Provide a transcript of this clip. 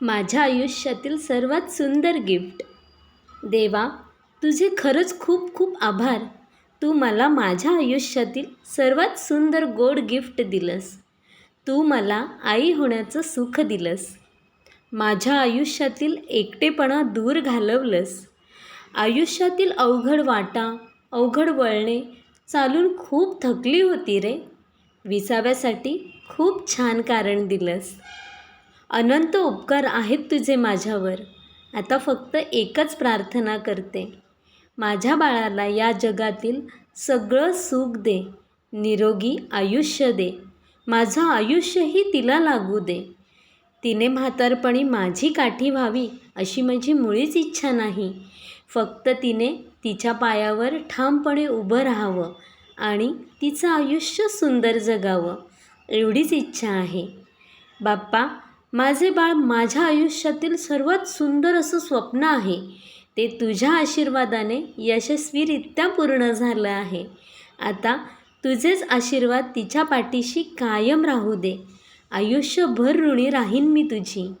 माझ्या आयुष्यातील सर्वात सुंदर गिफ्ट. देवा तुझे खरंच खूप खूप आभार. तू मला माझ्या आयुष्यातील सर्वात सुंदर गोड गिफ्ट दिलंस. तू मला आई होण्याचं सुख दिलंस. माझ्या आयुष्यातील एकटेपणा दूर घालवलंस. आयुष्यातील अवघड वाटा अवघड वळणे चालून खूप थकली होती रे. विसाव्यासाठी खूप छान कारण दिलंस. अनंत उपकार आहेत तुझे माझ्यावर. आता फक्त एकच प्रार्थना करते. माझ्या बाळाला या जगातील सगळं सुख दे. निरोगी आयुष्य दे. माझं आयुष्यही तिला लागू दे. तिने म्हातारपणी माझी काठी व्हावी अशी माझी मुळीच इच्छा नाही. फक्त तिने तिच्या पायावर ठामपणे उभं राहावं आणि तिचं आयुष्य सुंदर जगावं एवढीच इच्छा आहे. बाप्पा माझे बाळ माझ्या आयुष्यातील सर्वात सुंदर असं स्वप्न आहे. ते तुझ्या आशीर्वादाने यशस्वीरित्या पूर्ण झालं आहे. आता तुझेच आशीर्वाद तिच्या पाठीशी कायम राहू दे. आयुष्यभर ऋणी राहीन मी तुझी.